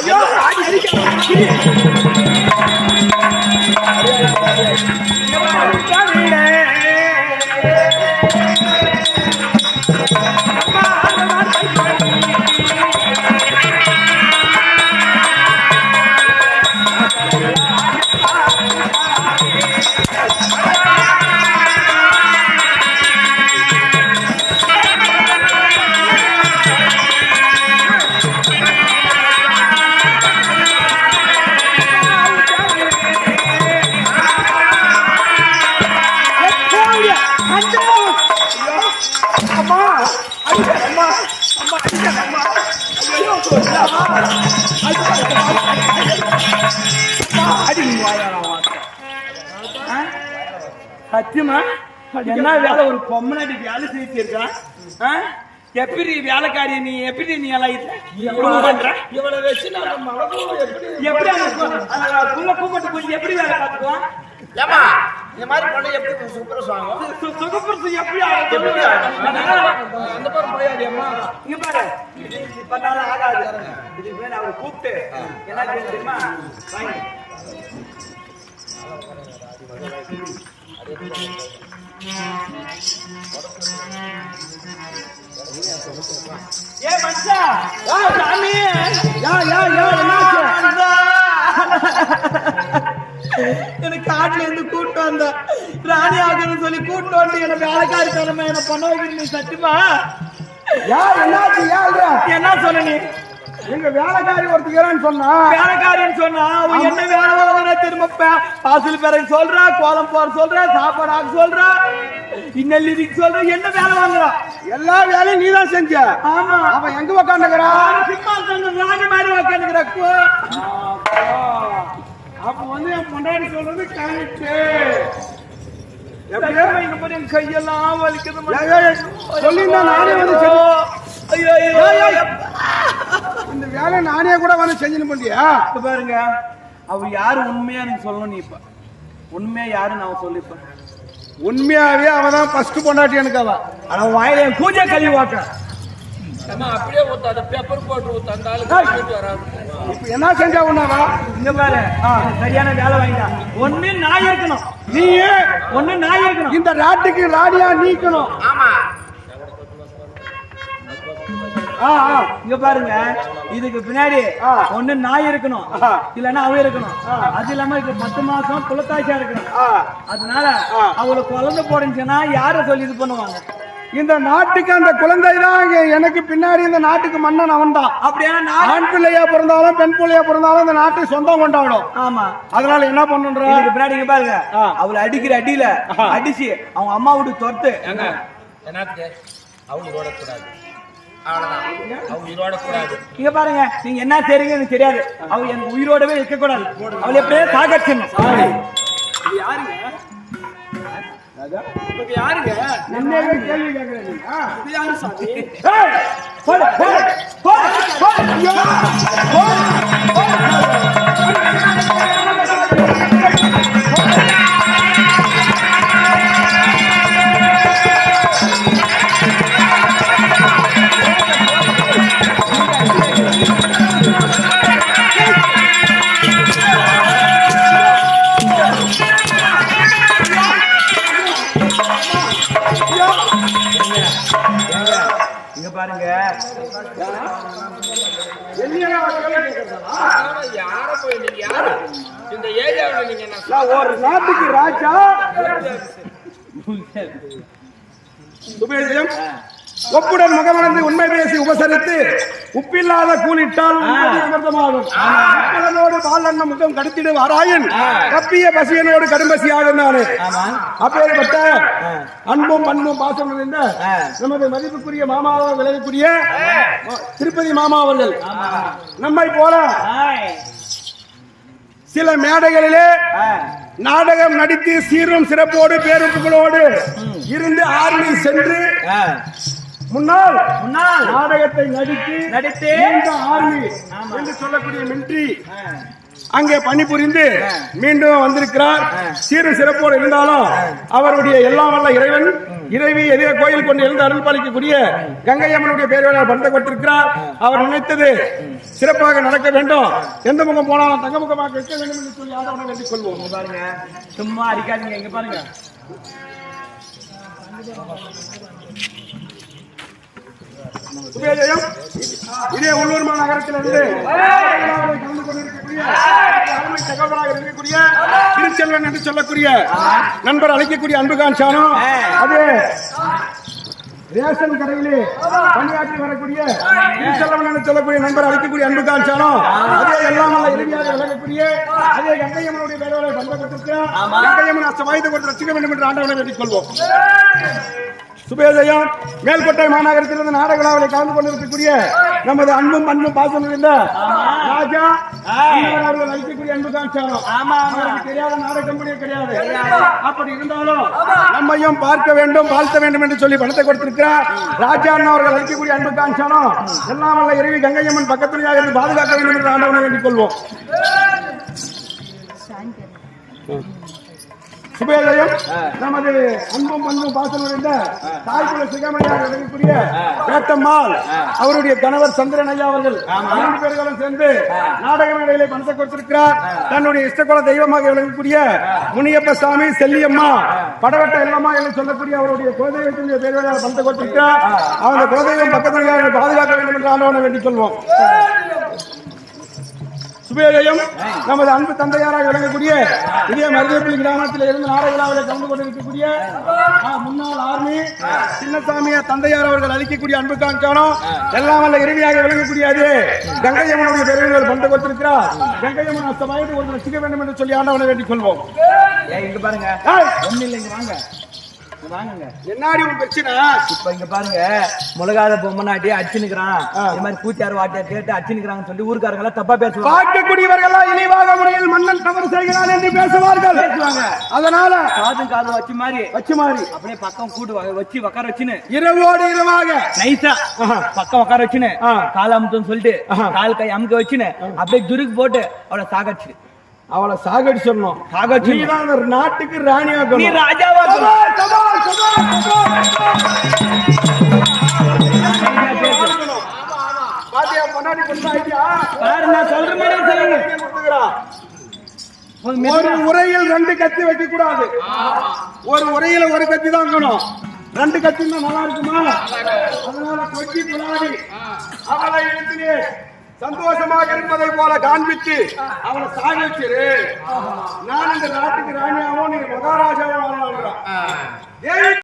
ஐயோ அடி அடிக்க சத்தியமா? என்ன வேலை? ஒரு பொம்மனாடி வேலை செஞ்சிருக்கான் எப்படி வேலைக்காரி நீ எப்படி நீ எல்லாம் இவளை வச்சு எப்படி புள்ள கூப்பிட்டு போய் எப்படி வேலை பார்த்துக்குவான் ஏமா இந்த மாதிரி பண்ண எப்படி சூப்பரா சாங்க சு- சுகப்பிரசவம் எப்படி எப்படி ஆகும்? அந்த பாரு முடியாது அம்மா. இங்க பாரு. இது பண்ணாலும் ஆகாது. இதுக்கு மேல அவரை கூப்பிட்டு என்ன செய்யணும் தெரியுமா? வாங்க. ஏ மச்சா யா சாமி. யா யா யா என்னாச்சு? எனக்கு காட்டுல இருந்து கூட்டு வந்த ராணி ஆகணும்னு சொல்லி கூட்டு வந்து என்ன வேலைக்காரி தரமா என்ன பண்ண வைக்கணும் நீ சத்தியமா? யா என்னாச்சு? யா இல்ல. என்ன சொன்ன நீ? எங்க வேலைக்காரி ஒருத்தர் சொன்னா. வேலைக்காரின்னு சொன்னா அவன் என்ன வேலை வாங்கினா திரும்ப பாசல் பெற சொல்றா கோலம் போட சொல்றா சாப்பாடு ஆக்க சொல்றா இன்னல்லிக்கு சொல்றா என்ன வேலை வாங்குறா? எல்லா வேலையும் நீதான் செஞ்ச. ஆமா. அவன் எங்க உக்காந்துக்கிறா சிம்மாசனம் ராணி மாதிரி உட்காந்துக்கிறா அப்ப வந்து என் பொண்டாடி சொல்றது கரெக்ட் கையெல்லாம் சொல்லியிருந்தா நானே வந்து இந்த வேலை நானே கூட வந்து செஞ்சுன்னு பண்ணியா பாருங்க அவ யாரு உண்மையா நீ சொல்லணும் நீ இப்ப. உண்மையா யாருன்னு அவன் சொல்லிப்ப உண்மையாவே அவன் தான் ஃபர்ஸ்ட் பொண்டாட்டி எனக்கு அவன் ஆனா வாயில கூஜை கழுவி அம்மா அப்படியே ஊத்தாத பேப்பர் போட்டு ஊத்த அந்த ஆளுக்கு வராது. இப்ப என்ன செஞ்சா உன்னாவா? இங்க பாரு. ஆ, சரியான வேலை வாங்கிட்டா. ஒண்ணு நாய் இருக்கணும். நீ ஒண்ணு நாய் இருக்கணும். இந்த ராட்டுக்கு ராணியா நீக்கணும். ஆமா. ஆ, ஆ. இங்க பாருங்க. இதுக்கு பின்னாடி ஆ. ஒண்ணு நாய் இருக்கணும். இல்லன்னா அவ இருக்கணும். அது இல்லாம இது பத்து மாசம் புலத்தாய்ச்சா இருக்கணும். அதனால. அவளுக்கு குழந்தை போடுச்சுன்னா யார சொல்லி இது பண்ணுவாங்க? இந்த நாட்டுக்கு அந்த குழந்தை தான் எனக்கு பின்னாடி இந்த நாட்டுக்கு மன்னன் அவன் தான் அப்படியான ஆண் பிள்ளையா பிறந்தாலும் பெண் பிள்ளையா பிறந்தாலும் இந்த நாட்டுக்கு சொந்தம் கொண்டாடும். ஆமா. அதனால என்ன பண்ணுன்ற? இதுக்கு பின்னாடி பாருங்க. அவளை அடிக்கிற அடியில அடிச்சு அவங்க அம்மா வீட்டு துரத்து அவங்க உயிரோட கூடாது அவ்வளவுதான். அவங்க உயிரோட கூடாது இங்க பாருங்க. நீங்க என்ன செய்றீங்க எனக்கு தெரியாது. அவ எனக்கு உயிரோடவே இருக்க கூடாது அவளை எப்படியே சாகச்சிடணும் என்னையே கேள்வி கேட்கிறேன் யார போய் நீங்க யாரு இந்த ஏரியாவுல நீங்க ஒரு நாட்டுக்கு ராஜா. சுபேஜம் ஒப்புடன் முகமலர்ந்து உண்மை பேசி உபசரித்து உப்பில்லாத கூலிட்டால் அமிர்தமாகும் பாலண்ண முகம் கடுத்திடு வாராயின் கப்பிய பசியனோடு கடும்பசி ஆகினாரு அப்பேற்பட்ட அன்பும் பண்பும் பாசம் நிறைந்த நமது மதிப்புக்குரிய மாமாவை விலகக்கூடிய திருப்பதி மாமா அவர்கள். நம்மை போல. சில மேடைகளிலே நாடகம் நடித்து சீரும் சிறப்போடு பேருப்புகளோடு இருந்து ஆர்மி சென்று முன்னாள் முன்னாள் நாடகத்தை நடித்து நடித்து இந்த ஆர்மி என்று சொல்லக்கூடிய மிலிட்ரி அங்கே பணிபுரிந்து மீண்டும் வந்திருக்கிறார். சீரும் சிறப்போடு இருந்தாலும் அவருடைய எல்லாம் வல்ல இறைவன் இறைவி எதிர கோயில் கொண்டு எழுந்து அருள் பாலிக்கக்கூடிய கங்கை அம்மனுடைய பெயர்களை பந்தப்பட்டிருக்கிறார் அவர் நினைத்தது சிறப்பாக நடக்க வேண்டும். எந்த முகம் போனாலும் தங்க முகமாக இருக்க வேண்டும் என்று சொல்லி ஆதவனை வேண்டிக் கொள்வோம். பாருங்க. சும்மா அடிக்காதீங்க இங்க பாருங்க. சுபேஜயம் இதே உள்ளூர் மாநகரத்திலிருந்து கலந்து கொண்டிருக்கக்கூடிய தலைமை தகவலாக இருக்கக்கூடிய திருச்செல்வன் என்று சொல்லக்கூடிய நண்பர் அழைக்கக்கூடிய அன்புகான் சானோ. அது ரேஷன் கடையிலே பணியாற்றி வரக்கூடிய திருச்செல்வன் என்று சொல்லக்கூடிய நண்பர் அழைக்கக்கூடிய அன்புகான் சானோ. அதே எல்லாம் இறுதியாக விளங்கக்கூடிய அதே கங்கையம்மனுடைய பேரவரை பந்தப்பட்டிருக்கிறார் கங்கையம்மன் அஷ்ட வாய்ந்து கொண்டு ரசிக்க வேண்டும் என்று ஆண்டவனை வேண்டிக் கொள்வோம். சுபேதயம் மேல்கோட்டை மாநகரத்திலிருந்து நாடக விழாவில் கலந்து கொண்டிருக்கக்கூடிய நமது அன்பும் அன்பும் பாசம் இருந்த ராஜா அவர்கள் அளிக்கக்கூடிய அன்பு ஆமா ஆமா. அவருக்கு தெரியாத நாடக கம்பெனியே கிடையாது. அப்படி இருந்தாலும் நம்மையும் பார்க்க வேண்டும் வாழ்த்த வேண்டும் என்று சொல்லி பணத்தை கொடுத்திருக்கிறார். ராஜா அண்ணா அவர்கள் அளிக்கக்கூடிய அன்பு காமிச்சாலும் எல்லாம் வல்ல இறைவி கங்கையம்மன் பக்கத்துலையாக இருந்து பாதுகாக்க வேண்டும் என்று ஆண்டவனை வேண்டிக் கொள்வோம். சுபேதயம் நமது அன்பும் பண்பும் பாசம் நிறைந்த தாய்க்குல சிகமணியாக விளங்கக்கூடிய வேட்டம்மாள் அவருடைய கணவர் சந்திரன் ஐயா அவர்கள் இரண்டு பேர்களும் சேர்ந்து நாடக மேடையிலே பணத்தை கொடுத்திருக்கிறார். தன்னுடைய இஷ்டகுல தெய்வமாக விளங்கக்கூடிய முனியப்ப சாமி செல்லியம்மா படவட்ட இல்லம்மா என்று சொல்லக்கூடிய அவருடைய குலதெய்வத்தினுடைய பேர்வழியாக பணத்தை கொடுத்திருக்கிறார். அவங்க குலதெய்வம் பக்கத்தில் பாதுகாக்க வேண்டும் என்று ஆண்டவனை வேண்டிக் கொள்வோம். சுபேதயம் நமது அன்பு தந்தையாராக விளங்கக்கூடிய இதே மருதப்பள்ளி கிராமத்தில் இருந்து நாடக விழாவில் கலந்து கொண்டிருக்கக்கூடிய முன்னாள் ஆர்மி சின்னசாமிய தந்தையார் அவர்கள் அளிக்கக்கூடிய அன்பு காஞ்சானம் எல்லாம் வல்ல இறுதியாக விளங்கக்கூடிய அது கங்கையம்மனுடைய பெருமைகள் பந்து கொடுத்திருக்கிறார் கங்கையம்மன் அஸ்த வயது ஒரு ரசிக்க வேண்டும் என்று சொல்லி ஆண்டவனை வேண்டிக் கொள்வோம். இங்க பாருங்க. ஏய், ஒண்ணு இல்ல இங்க வாங்க. வாங்குங்க. என்னாடி உன் பிரச்சனை? இப்ப இங்க பாருங்க முழுகாத பொம்மனாட்டி அடிச்சுனுக்குறான் இந்த மாதிரி கூத்தியார் வாட்டியார் கேட்டு அடிச்சுனுக்குறாங்கன்னு சொல்லி ஊருக்காரங்க எல்லாம் தப்பா பேசுவாங்க. பார்க்கக்கூடியவர்களா இழிவாக முறையில் மன்னன் தவறு செய்கிறான் என்று பேசுவார்கள். பேசுவாங்க. அதனால காதும் காதும் வச்சு மாதிரி வச்சு மாறி. அப்படியே பக்கம் கூட்டு வச்சு உட்கார வச்சுன்னு. இரவோடு இரவாக. நைஸா. பக்கம் உட்கார வச்சுன்னு. கால் அமுத்துன்னு சொல்லிட்டு கால் கை அமுக்க வச்சுன்னு அப்படியே துருக்கு போட்டு அவளை சாகடிச்சு அவளை சாகடி சொன்னோம் சாகடிச்சு அந்த நாட்டுக்கு ராணி நீ ராஜாவா. ஒரு உரையில் ரெண்டு கத்தி வைக்க கூடாது ஒரு உரையில ஒரு கத்தி தான் இருக்கணும். ரெண்டு கத்தி நல்லா இருக்குமா? அதனால கொச்சி புலாடி அவளை எழுத்தினே சந்தோஷமாக இருப்பதை போல காண்பித்து அவளை சாகிச்சிரு நான் இந்த நாட்டுக்கு ராணியாவும் நீங்க மகாராஜாவும் வாழலாம்